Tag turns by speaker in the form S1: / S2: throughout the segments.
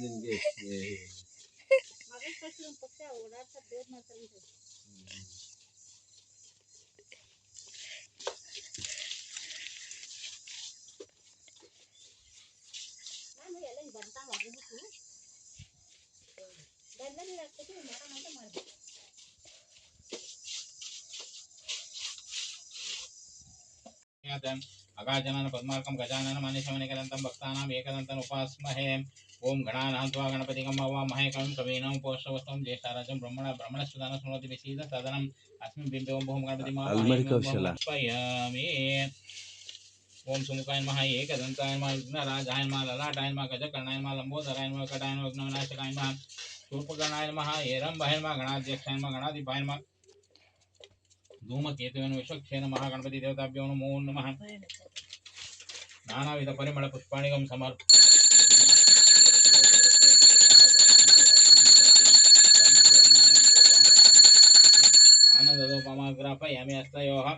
S1: ನಿನ್ಗೆ
S2: अगाजनन पद्मार्कं गजानन मानिशमनिकदन्तं भक्तानाम् एकदन्तम् उपास्महे ॐ गणानां त्वा गणपतिगं वामहे कविं कवीनां पोषवस्तं ज्येष्ठाराजं ब्रह्मण ब्रह्मणस्पदान शृणोति विसीद सदनम् अस्मिन् बिम्बे ॐ बहुं गणपति
S1: अलमारी कौशला.
S2: ओम सुमुखाय नमः एकदन्ताय नमः विघ्नराजाय नमः ललाटाय नमः गजकर्णाय नमः लंबोदराय नमः कटाय नमः विघ्नविनाशकाय नमः शूर्पकर्णाय नमः हेरम्बाय नमः गणाध्यक्षाय नमः गणाधिपाय नमः धूमकेतुवे नमः विश्वक्षे नमः गणपति देवताभ्यो नमो नमः। नानाविध परिमळ हस्तयोः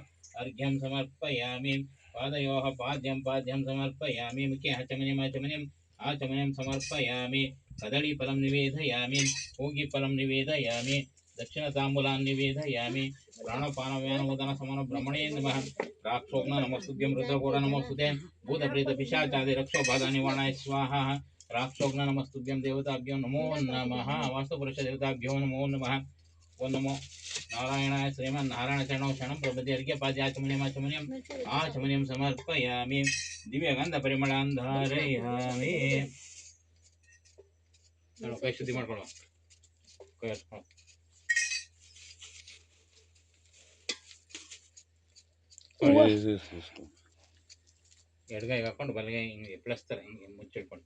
S2: अर्घ्यं समर्पयामि। पादयोः पाद्यं पाद्यं समर्पयामि। मुखे आचमनीम् आचमनीम् आचमनीं समर्पयामि। कदलीफलं निवेदयामि। पूगीफलं निवेदयामि। दक्षिणताम्बूलान् निवेदयामि। प्राणपानव्यानोदनसमन ब्रह्मणे नमः। राक्षोग्न नमस्तुभ्यं रुद्रघोर नमस्तुते। भूतप्रेतपिशाचादि रक्षोबाधानिवारणाय स्वाहा। राक्षोग्न नमस्तुभ्यं देवताभ्यो नमो नमः। वास्तुपुरुषदेवताभ्यो नमो नमः। ओ नमो। ನಾರಾಯಣ ಶ್ರೀಮನ್ ನಾರಾಯಣ ಶರಣೋ ಶರಣಂ. ಪ್ರಭೃತಿ ಅರ್ಘ್ಯ ಪಾದ್ಯ ಆಚಮನಿಯಂ ಆಚಮನಿಯಂ ಆಚಮನಿಯಂ ಸಮರ್ಪಯಾಮಿ ದಿವ್ಯಗಂಧ ಪರಿಮಳಾಂಧಾರಯಾಮಿ ಕೈ ಶುದ್ಧಿ ಮಾಡ್ಕೊಳ್ಳೋ. ಕೈ ಹಚ್ಕೊಳ್ಳೋ ಎಡಗೈಗೆ ಹಾಕೊಂಡು ಬಲಗೈ ಹಿಂಗೆ ಪ್ಲಸ್ ಹಿಂಗೆ ಮುಚ್ಚಿಟ್ಕೊಂಡು.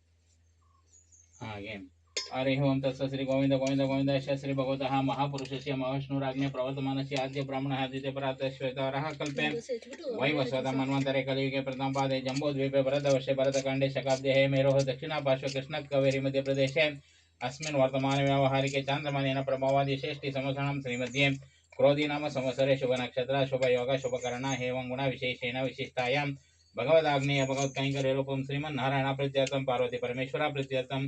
S2: ಹಾಗೆ. हरि तत्स श्री गोविंद गोविंद गोविंद श्री भगवत महापुरुष से महाविष्णुराज्ञ प्रवर्तमान से आद्य ब्राह्मण आदित्य प्रात श्वेतर कल्पे। वै वसत मन्वंतरे कलियुगे प्रथम पादे जम्बोद्वीपे भरत कांडे शकाब्दे हे मेरोः दक्षिणापार्श्व कृष्णत्कवेरि मध्यप्रदेशे अस्मिन् वर्तमानव्यावहारिके चान्द्रमानेन प्रभावादिशेष्टि समसनं श्रीमध्ये क्रोधीनाम संवत्सरे शुभनक्षत्र शुभयोग शुभकरण एवं गुणविशेषेण विशिष्टायां। भगवदाग्नेय भगवत्कैङ्कर्यरूपं श्रीमन्नारायणप्रत्यर्थं पार्वती परमेश्वरा प्रत्यर्थं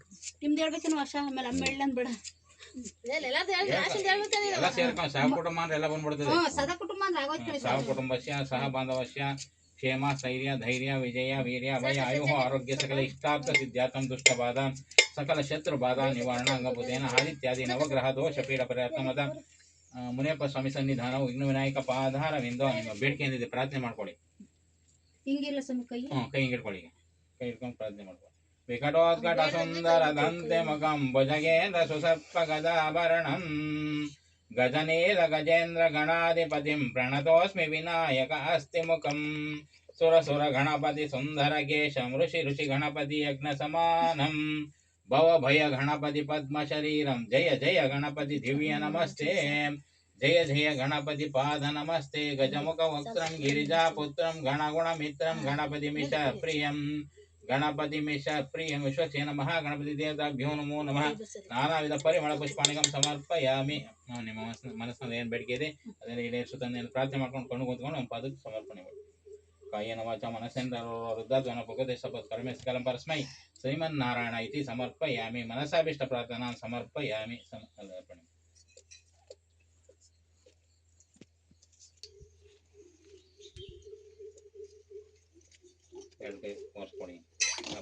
S3: ನಿಮ್ದು ಹೇಳ್ಬೇಕೇನು ವರ್ಷ ಆಮೇಲೆ ಅಮ್ಮ ಹೇಳಂದ್ ಬಿಡ
S2: ಎಲ್ಲ ಸೇರ್ಕೊಂಡು ಸಹ ಕುಟುಂಬ ಅಂದ್ರೆ ಎಲ್ಲ ಬಂದ್ಬಿಡ್ತದೆ.
S3: ಹ್ಞೂ ಸದಾ ಕುಟುಂಬ ಅಂದ್ರೆ ಆಗೋಯ್ತು
S2: ಸಹ ಕುಟುಂಬಸ್ಯ ಸಹ ಬಾಂಧವಸ್ಯ ಕ್ಷೇಮ ಸ್ಥೈರ್ಯ ಧೈರ್ಯ ವಿಜಯ ವೀರ್ಯ ಭಯ ಆಯುಹ ಆರೋಗ್ಯ ಸಕಲ ಇಷ್ಟಾರ್ಥ ಸಿದ್ಧಾರ್ಥಂ ದುಷ್ಟಬಾಧ ಸಕಲ ಶತ್ರು ಬಾಧಾ ನಿವಾರಣ ಅಂಗಭೂತೇನ ಆದಿತ್ಯಾದಿ ನವಗ್ರಹ ದೋಷ ಪೀಡ ಪರಿವರ್ತನದ ಮುನಿಯಪ್ಪ ಸ್ವಾಮಿ ಸನ್ನಿಧಾನ ವಿಘ್ನ ವಿನಾಯಕ ಪಾಧಾರವೆಂದು ನಿಮ್ಮ ಬೇಡಿಕೆ ಏನಿದೆ ಪ್ರಾರ್ಥನೆ ಮಾಡ್ಕೊಳ್ಳಿ.
S3: ಹಿಂಗಿಲ್ಲ ಸ್ವಾಮಿ ಕೈ.
S2: ಹ್ಞೂ ಕೈ ಹಿಂಗೆ ಇಟ್ಕೊಳ್ಳಿ ಕೈ ಹಿಡ್ಕೊಂಡು ಪ್ರಾರ್ಥನೆ ಮಾಡ್ಕೊಳ್ಳಿ. विघटोत्कट सुंदर दुखमेन्सर्पगदाभ गजनील गजेन्द्र गणाधिपति प्रणतस्मे विनायक अस्ति मुख सुर गणपति सुंदर भवभयगणपतिपद्मशरीरं जय जय गणपति दिव्य नमस्ते। जय जय गणपति पाद नमस्ते। गजमुखवक्त्रं गिरिजापुत्रं गणपति गणपतिमिश प्रिय ಭವ ಭಯ ಗಣಪತಿ ಪದ್ಮ ಶರೀರಂ ಜಯ ಜಯ ಗಣಪತಿ ದಿವ್ಯ ನಮಸ್ತೆ ಜಯ ಜಯ ಗಣಪತಿ ಪಾದ ನಮಸ್ತೆ ಗಜಮುಖ ವಕ್ತ್ರಂ ಗಿರಿಜಾ ಪುತ್ರಂ ಗಣಗುಣ ಮಿತ್ರಂ ಗಣಪತಿ ಮಿಷ ಪ್ರಿಯಂ ಗಣಪತಿ ಮಿಷ ಪ್ರಿಯಂ ವಿಶ್ವಸೇನ ಮಹಾಗಣಪತಿ ದೇವತಾಭ್ಯೋ ನಮೋ ನಮಃ ನಾನಾ ವಿಧ ಪರಿಮಳ ಪುಷ್ಪಾಣಿಕಂ ಸಮರ್ಪಯಾಮಿ ನಾವು ನಿಮ್ಮ ಮನಸ್ಸಿನ ಮನಸ್ಸಿನಲ್ಲಿ ಏನು ಬೇಡಿಕೆ ಇದೆ ಅದನ್ನು ಈಡೇರಿಸುತ್ತಾನೆ ಪ್ರಾರ್ಥನೆ ಮಾಡ್ಕೊಂಡು ಕೊಂಡು ಕೂತ್ಕೊಂಡು ನಮ್ಮ ಪಾದಕ್ಕೆ ಸಮರ್ಪಣೆ ಮಾಡಿ ಕಾಯೇನ ವಾಚ ಮನಸ್ಸೇಂದ್ರ ವೃದ್ಧಾಧ್ವನ ಭಗವತೆ ಸಪತ್ ಕರ್ಮೆ ಸಕಲಂ ಪರಸ್ಮೈ ಶ್ರೀಮನ್ನಾರಾಯಣ ಇತಿ ಸಮರ್ಪಯಾಮಿ ಮನಸಾಭಿಷ್ಟ ಪ್ರಾರ್ಥನಾ ಸಮರ್ಪಯಾಮಿ ಸಮರ್ಪಣೆ ಎರಡು ಕೈ ಒರೆಸ್ಕೊಡಿ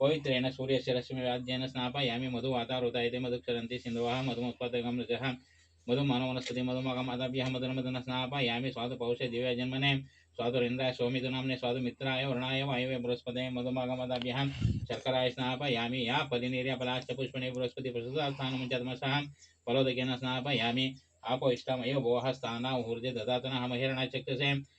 S2: पवित्रेण सूर्यस्य रश्मिराज्येन स्नापयामि मधुवातारुतायते मधुक्षरन्ति सिन्धुवः मधुमुत्पादकं रजः मधुमनोवनस्पति मधुन मधुमधुन स्नापयामि स्वादुपौषे दिव्य जन्मने स्वादुरेन्द्राय सौमितु नाम्ने स्वादुमित्राय वरुणाय, वायुवे बृहस्पते मधुमगमदाभ्यः शर्कराय स्नापयामि, या पलिनीर्य पलाश्च पुष्पणे, बृहस्पति प्रसुतास्थानमुञ्चतमसः फलोदकेन स्नापयामि आपोष्टमयो भोः स्थानाहुर्जे ददातनः महिरणा चक्षसे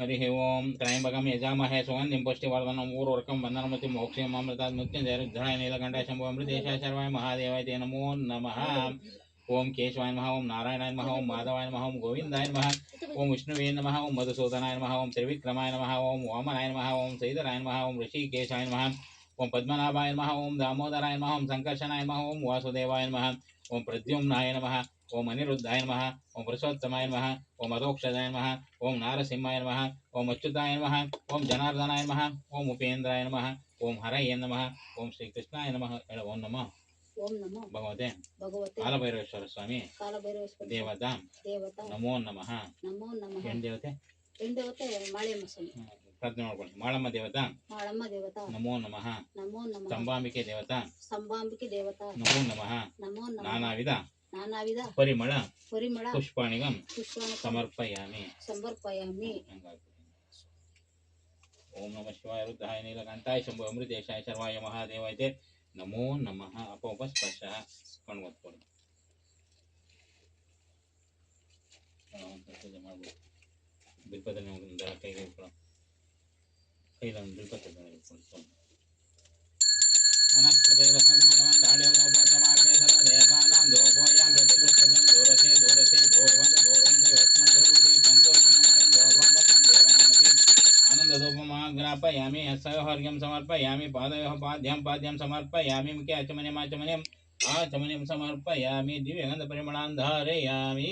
S2: हरि ओम त्रयंबकम यजामहे सुगंधिं पुष्टिवर्धनम् मोक्षम् मृत्यु मृत्युञ्जयरुद्धराय नीलकण्ठाय शम्भो अमृतेशाय शर्वाय, महादेवाय, ते नमो नमः। ओम केशवाय नमः, ओम नारायणाय नमः, ओम माधवाय नमः, ओम गोविंदाय नमः, ओम विष्णुवे नमः, ओम मधुसूदनाय नमः, ओम त्रिविक्रमाय नमः, ओम वामनाय नमः, ओम श्रीधराय नमः, ओम ऋषिकेशाय नमः। ఓం పద్మనాభాయ నమ ఓం దామోదరాయ నమ ఓం సంకర్షణాయ నమ ఓం వాసుదేవాయ నమ ఓం ప్రద్యుమ్నాయ నమ ఓం అనిరుద్ధాయ నమ ఓం పురుషోత్తమాయ నమ ఓం అధోక్షదాయ నమ ఓం నారసింహాయ నమ ఓం అచ్యుతాయ నమ ఓం జనార్దనాయ నమ ఓం ఉపేంద్రాయ నమ ఓం
S3: హరయ్య నమ
S2: ఓం
S3: శ్రీకృష్ణాయ
S2: నమ ఓం
S3: నమ
S2: భగవతే
S3: కాలభైరవేశ్వర
S2: స్వామి దేవత
S3: నమో నమ
S2: ఏం దేవతే
S3: ఏం దేవతే మాళేమ
S2: స్వామి ಪ್ರಾರ್ಥನೆ ಮಾಡ್ಕೊಳ್ಳಿ ಮಾಳಮ್ಮ ದೇವತಾ
S3: ಮಾಳಮ್ಮ ದೇವತಾ
S2: ನಮೋ ನಮಃ.
S3: ನಮೋ ನಮಃ.
S2: ಸಂಬಾಂಬಿಕೆ ದೇವತಾ
S3: ಸಂಬಾಂಬಿಕೆ ದೇವತಾ.
S2: ನಮೋ ನಮಃ.
S3: ನಮೋ ನಮಃ.
S2: ನಾನಾ ವಿಧ
S3: ನಾನಾ ವಿಧ
S2: ಪರಿಮಳ.
S3: ಪರಿಮಳ.
S2: ಪುಷ್ಪಾಣಿಗಂ.
S3: ಪುಷ್ಪಾಣ
S2: ಸಮರ್ಪಯಾಮಿ.
S3: ಸಮರ್ಪಯಾಮಿ.
S2: ಓಂ ನಮ ಶಿವಾಯ ರುದ್ರಾಯ ನೀಲಕಂಠಾಯ ಶಂಭು ಅಮೃತೇಶಾಯ ಶರ್ವಾಯ ಮಹಾದೇವಾಯ ತೇ ನಮೋ ನಮಃ. ಅಪೋಪಸ್ಪರ್ಶ. ಕಣ್ಣು ಒತ್ಕೊಳ್ಳಿ ಪೂಜೆ ಮಾಡ್ಬೋದು. ಬಿಲ್ಪದಲ್ಲಿ ಕೈಗೆ ಇಟ್ಕೊಳ್ಳೋ ಕೈಲ ಒಂದು ಬಿಲ್ಪತ್ತೆ ಇಟ್ಕೊಂಡು ವನಸ್ಪತಿ ರಸದ್ಭುತಮಂದಾಳ್ಯೋಪತಮಾಗ್ನೇ ಸರ್ವದೇವಾನಾಂ ದೋಪೋಯಾಂ ಪ್ರತಿಗೃಹ್ಯದಂ ದೂರಸೆ ದೂರಸೆ ದೂರವಂತ ದೂರವಂತ ಯಸ್ಮನ್ ದೂರವತಿ ತಂದೂರ್ವಯಮಯಂ ದೋರ್ವಾಮಕಂ ದೇವನಾಮಸಿ आनन्दधूपमाग्रापयामि हस्तयोर्घ्यं समर्पयामि पादयोः पाद्यं पाद्यं समर्पयामि मुखे आचमनीयम् आचमनीयम् आचमनीयं समर्पयामि दिव्यगन्धपरिमलान् धारयामि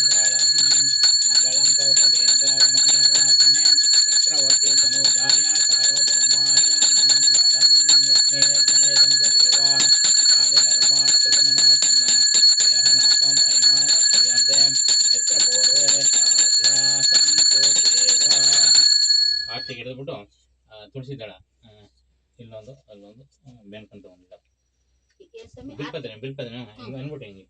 S2: ಕೌಸಲೇಂದ್ರಾಯ ಮಹನೀಯ ಗುಣಾತ್ಮನೆ ಚಕ್ರವರ್ತಿ ತನೋಜಾಯ ಸಾರ್ವಭೌಮಾಯ ಮಂಗಳಂ ಯಜ್ಞೇ ಯಜ್ಞಮಯದಂತ ದೇವಾ ತಾಂತಿ ಧರ್ಮಾಣ ಪ್ರಥಮ ಸನ್ನ ದೇಹನಾಕಂ ಮಹಿಮಾನ ಸದಂತೆ ಯತ್ರ ಪೂರ್ವೇ ಸಾಧ್ಯಾಸಂತು ದೇವಾ ಆಚೆಗೆ ಹಿಡಿದ್ಬಿಟ್ಟು ಆ, ತುಳಸಿ ದಳ ಆ, ಇಲ್ಲೊಂದು ಅಲ್ಲೊಂದು ಬೆನ್ಕಂತ ಒಂದಿಲ್ಲ
S3: ಸ್ವಾಮಿ
S2: ಬಿಲ್ಪದ್ರೆ ಬಿಲ್ಪದ್ರೆ ಹಿಂಗೆ ಅನ್ಬಿಟ್ಟು ಹಿಂಗೆ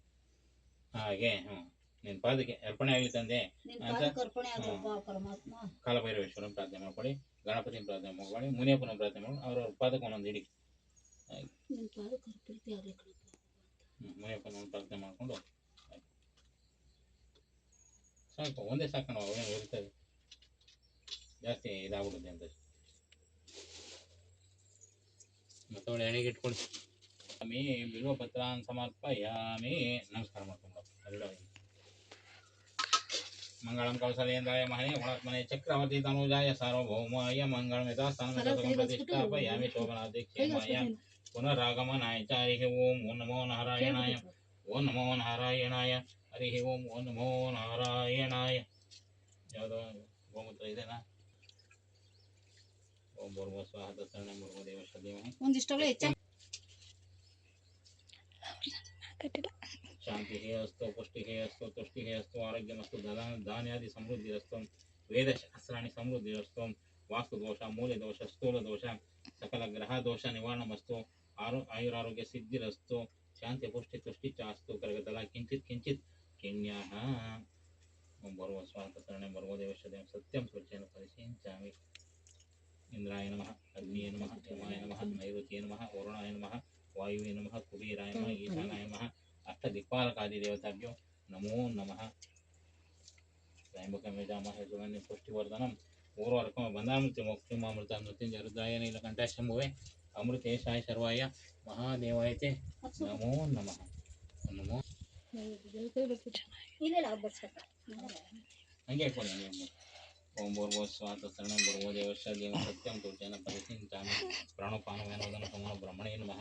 S2: ಹಾಗೆ ಹ್ಞೂ ನಿನ್ನ ಪಾದಕ್ಕೆ ಅರ್ಪಣೆ ಆಗಲಿ ತಂದೆ.
S3: ಕಾಲಭೈರವೇಶ್ವರ
S2: ಅಂತ? ಕಾಲಭೈರವೇಶ್ವರನ ಪ್ರಾರ್ಥನೆ ಮಾಡ್ಕೊಳ್ಳಿ ಗಣಪತಿನ ಪ್ರಾರ್ಥನೆ ಮಾಡ್ಕೊಳ್ಳಿ ಮುನಿಯಪ್ಪನ ಪ್ರಾರ್ಥನೆ ಮಾಡಿ ಅವರ ಪಾದಕ್ಕೆ ಒಂದೊಂದು ಇಡಿ ಮುನಿಯಪ್ಪನ ಪ್ರಾರ್ಥನೆ ಮಾಡಿಕೊಂಡು ಸಾಕು ಒಂದೇ ಸಾಕಣ ಅವೇನು ಇರ್ತದೆ ಜಾಸ್ತಿ ಇದಾಗ್ಬಿಡುತ್ತೆ ಅಂತ. ಮತ್ತೆ ಅವಳು ಎಣೆಗೆ ಇಟ್ಕೊಳ್ಳಿ. ಸ್ವಾಮಿ ಬಿಲ್ವ ಸಮರ್ಪ ಸಮರ್ಪಯಾಮಿ. ನಮಸ್ಕಾರ ಮಾಡ್ಕೊಂಡು ಎಲ್ಲ ಮಂಗಳಂ ಕೌಸಲೇಂದ್ರಾಯ ಮಹನೇ ಗುಣಾತ್ಮನೆ ಚಕ್ರವರ್ತಿ ತನುಜಾಯ ಸಾರ್ವಭೌಮಾಯ ಮಂಗಳಂ ಯಥಾಸ್ಥಾನ ಪ್ರತಿಷ್ಠಾಪಯಾಮಿ ಶೋಭನಾಧ್ಯಕ್ಷೇಮಾಯ ಪುನರಾಗಮನಾಯ ಚ ಹರಿ ಓಂ ಓಂ ನಮೋ ನಾರಾಯಣಾಯ ಓಂ ನಮೋ ನಾರಾಯಣಾಯ ಹರಿ ಓಂ ಓಂ ನಮೋ ನಾರಾಯಣಾಯ ಯಾವುದೋ ಗೋಮೂತ್ರ ಇದೆನಾ ಓಂ ಭೂರ್ಭುವ ಸ್ವಾಹ ತತ್ಸರಣಂ ಭೂರ್ಭುವ ದೇವ ಶ್ರದ್ಧೇಮಹಿ
S3: ಒಂದಿಷ್ಟಲ್ಲ ಹೆಚ್ಚಾಗಿ
S2: ಶಾಂತಿಃ शांति हे पुष्टि हे तुष्टि हे, अस्तु आरोग्यमस्तु धान्यादि समृद्धिरस्तु समृद्धि समृद्धिरस्तु वास्तुदोष मूल्यदोष स्थूलदोष सकलग्रहदोष निवारणमस्तु आरो, आयुरारोग्य सिद्धिस्तु शांति, पुष्टि, तुष्टि, च, अस्तु किंचित किञ्चित् किञ्चित्, किण्याः। ओं भर्वस्वान्तकरणे भर्वदेवशदेव सत्यं सुरचेन इंद्राय नम, अग्निय नम, हिमाय नम, नैऋत्ये नम, वरुणाय नम वायुवे नम, कुबेराय नम, ईशानाय नम ನಮಃ ಅಷ್ಟದಿಕ್ಪಾಲಕಾದಿ ದೇವತಾಭ್ಯೋ ನಮೋ ನಮಃ ತ್ರಯಂಬಕಂ ಯಜಾಮಹೇ ಸುಗಂಧಿಂ ಪುಷ್ಟಿವರ್ಧನಂ ಪೂರ್ವರ್ಕಮ ಬಂಧಾಮೃತ್ಯ ಮೋಕ್ಷಮಾಮೃತ ಮೃತ್ಯುಂಜಯ ರುದ್ರಾಯ ನೀಲಕಂಠ ಶಂಭುವೆ ಅಮೃತೇಶಾಯ ಸರ್ವಾಯ ಮಹಾದೇವಾಯತೆ ನಮೋ ನಮಃ ನಮೋ
S3: ಇಲ್ಲ ಇಲ್ಲ ಅವ್ರು ಬರ್ಸ್ಬೇಕು
S2: ಹಂಗೆ ಇಟ್ಕೊಳ್ಳಿ ಹಂಗೆ ಇಟ್ಕೊಳ್ಳಿ. ಓಂ ಭೂರ್ಭುವ ಸ್ವಾತ ಶರಣಂ ಭೂರ್ಭುವ ದೇವಶ್ಚ ದೇವ ಸತ್ಯಂ ತುರ್ಜನ ಪರಿಚಿಂತಾಮಿ ಪ್ರಾಣಪಾನವೇನೋದನ ಸಮಾನ ಬ್ರಹ್ಮಣೇ ನಮಃ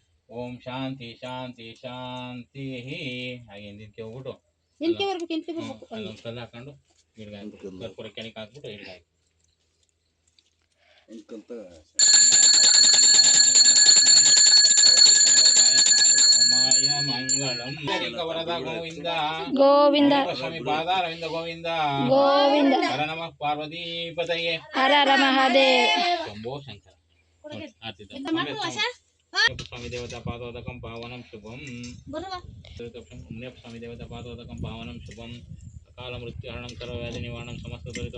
S2: ಓಂ ಶಾಂತಿ ಶಾಂತಿ ಶಾಂತಿ ಹಾಗೆ ಹಿಂದಿನ ಹೋಗ್ಬಿಟ್ಟು
S3: ಎಂಟಕ್ಕೆ ಬರ್ಬೇಕು ಎಂಟಕ್ಕೆ ಬರ್ಬೇಕು
S2: ಅಲ್ಲೊಂದು ಕಲ್ಲು ಹಾಕೊಂಡು ಹಿಡ್ಗ ಹಾಕ್ಬಿಟ್ಟು ಕರ್ಪೂರ ಕೆಳಗೆ ಹಾಕ್ಬಿಟ್ಟು ಹಿಡ್ಗ ಹಾಕಿ ಮಂಗಳಂ ವರದ ಗೋವಿಂದ
S1: ಗೋವಿಂದ
S2: ಸ್ವಾಮಿ ಪಾದಾರವಿಂದ ಗೋವಿಂದ
S1: ಗೋವಿಂದ
S2: ಹರ ನಮಃ ಪಾರ್ವತೀಪತಯೇ
S1: ಹರ ಹರ ಮಹಾದೇವ್
S2: ಶಂಭೋ ಶಂಕರ ನೋಡಿ, స్వామి దేవత పాదోదకం
S3: పావనం
S2: శుభం స్వామి దేవత పాదోదకం పావనం శుభం ಅಕಾಲ ಮೃತ್ಯು ಹರಣಂ ಕರ ವ್ಯಾಧಿ ನಿವಾರಣಂ ಸಮಸ್ತ ದೊರೆತ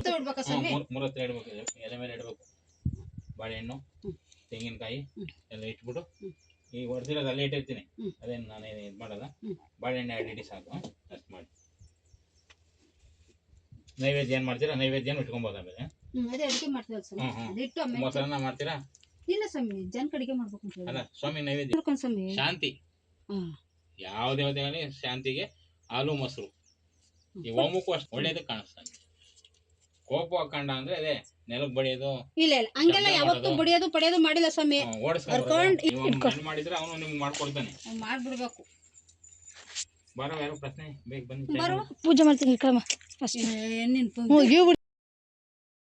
S2: ಮೂರತ್ರ ಇಡ್ಬೇಕು ಎಲೆ ಮೇಲೆ ಇಡ್ಬೇಕು ಬಾಳೆಹಣ್ಣು ತೆಂಗಿನಕಾಯಿ ಎಲ್ಲ ಇಟ್ಬಿಟ್ಟು ಈ ಹೊಡೆದಿರೋದು ಅಲ್ಲೇ ಇಟ್ಟಿರ್ತೀನಿ ಅದೇನು ನಾನು ಇದು ಮಾಡಲ್ಲ. ಬಾಳೆಹಣ್ಣು ಎರಡು ಇಡಿ ಸಾಕು ಅಷ್ಟು ಮಾಡಿ. ನೈವೇದ್ಯ ಏನು ಮಾಡ್ತೀರಾ? ನೈವೇದ್ಯ ಏನು ಇಟ್ಕೊಬೋದು ಆಮೇಲೆ? ಮಾಡ್ತೀರಾ?
S3: ಇಲ್ಲ ಸ್ವಾಮಿ ಜನಕ್ಕೆ ಅಡಿಗೆ ಮಾಡ್ಬೇಕು ಅಂತ
S2: ಅಲ್ಲ
S3: ಹೇಳಿ
S2: ಸ್ವಾಮಿ ನೈವೇದ್ಯ.
S3: ನೋಡ್ಕೊಂಡು ಸ್ವಾಮಿ.
S2: ಶಾಂತಿ.
S3: ಹ್ಮ್
S2: ಯಾವ ದೇವತೆ ಶಾಂತಿಗೆ ಹಾಲು ಮೊಸರು. ಈ ಓಮಕ್ಕೂ ಅಷ್ಟು ಒಳ್ಳೇದು ಕಾಣಿಸ್ತಾನೆ ಕೋಪ ಕಂಡ ಅಂದ್ರೆ ಅದೇ ನೆಲಕ್ಕೆ ಬಡಿಯೋದು
S3: ಇಲ್ಲ ಇಲ್ಲ ಹಂಗೆಲ್ಲ
S2: ಯಾವತ್ತು
S3: ಯಾವತ್ತೂ
S2: ಮಾಡೋದು.
S3: ಬಡಿಯೋದು ಪಡೆಯೋದು ಮಾಡಿಲ್ಲ ಸ್ವಾಮಿ.
S2: ಓಡಿಸ್ಕೊಂಡು
S3: ಕರ್ಕೊಂಡ್
S2: ಮಾಡಿದ್ರೆ ಅವನು ನಿಮ್ಗೆ ಮಾಡ್ಕೊಡ್ತಾನೆ.
S3: ಅವ್ನ್ ಮಾಡ್ಬಿಡ್ಬೇಕು.
S2: ಬರೋ ಯಾರು ಪ್ರಶ್ನೆ ಬೇಗ ಬನ್ನಿ.
S3: ಬರುವ.
S1: ಪೂಜೆ ಮಾಡ್ತೀನಿ ಕ್ರಮ. ಅಷ್ಟೇ.
S3: ಏ, ನಿನ್
S1: ಮುಗಿಯೋ